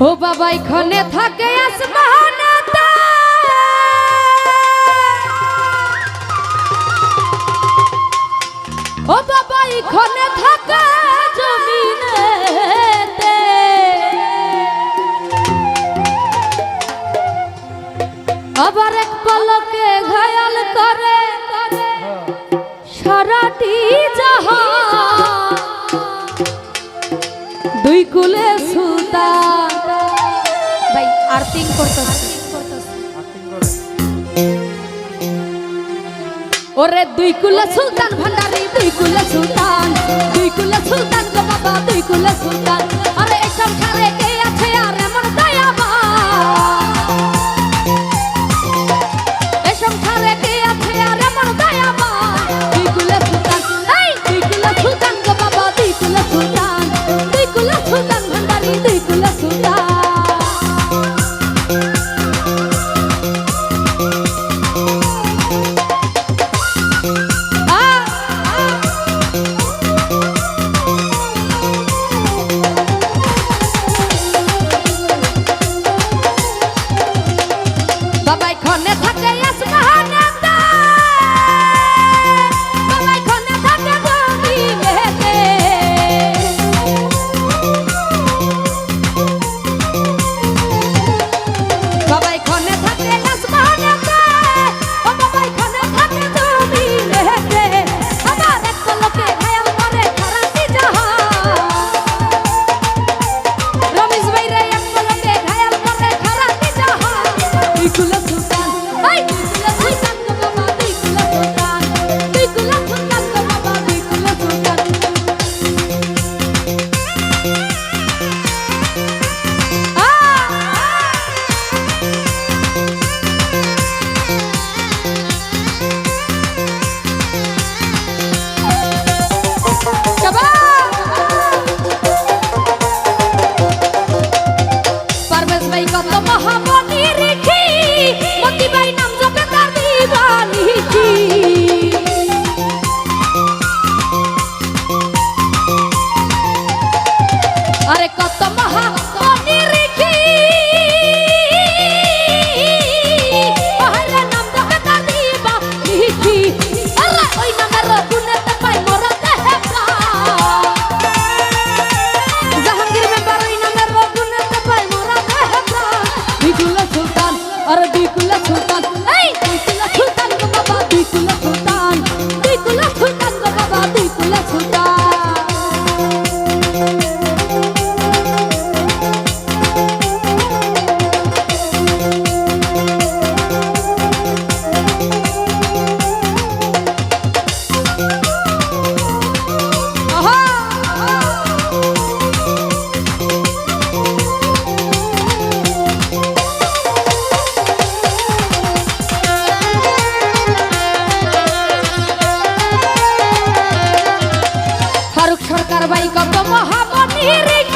ও বাবা এখানে থাকে ও বাবা এখানে থাকে করতেছে। ওরে দুই কুলা সুলতান ভান্ডারি, দুই কুলা সুলতান, দুই কুলা সুলতান গো বাবা, দুই কুলা সুলতান। আরে এসব খারে কে は。কত মহাবনীর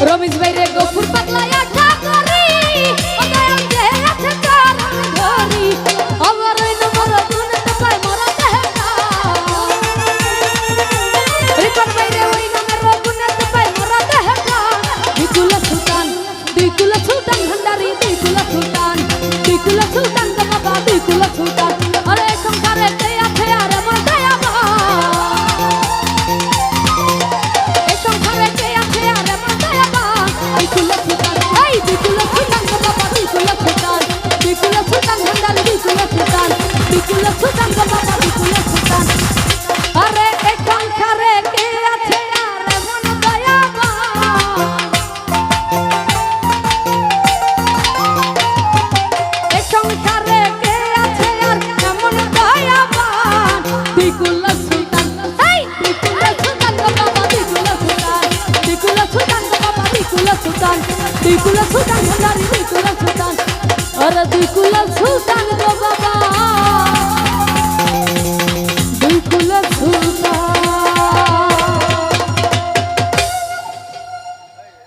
Ромець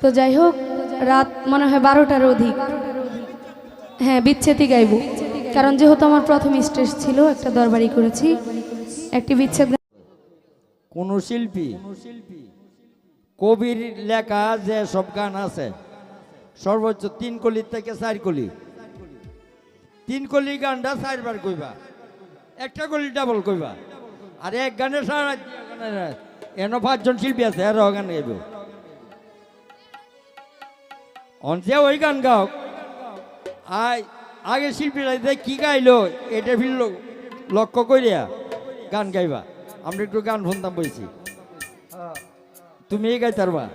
তো যাই হোক, রাত মনে হয় বারোটার অধিক। হ্যাঁ বিচ্ছেদই গাইব। কারণ যেহেতু আমার প্রথম স্টেজ ছিল, একটা দরবারি করেছি। একটি বিচ্ছেদ কোন শিল্পী? কবির লেখা যে সব গান আছে, সর্বোচ্চ তিন কলির থেকে চার কলি। তিন কলি গানটা চারবার কইবা, একটা কলি ডাবল কইবা। আর এক গানে সারা। এনো পাঁচজন শিল্পী আছে আর গান গাইব। অনসে ওই গান গাও আই, আগে শিল্পীরা কি গাইলো, এটা ফিরল লক্ষ্য করিয়া গান গাইবা। আমরা একটু গান শুনতাম বলছি तुम्ही काय ठरवा.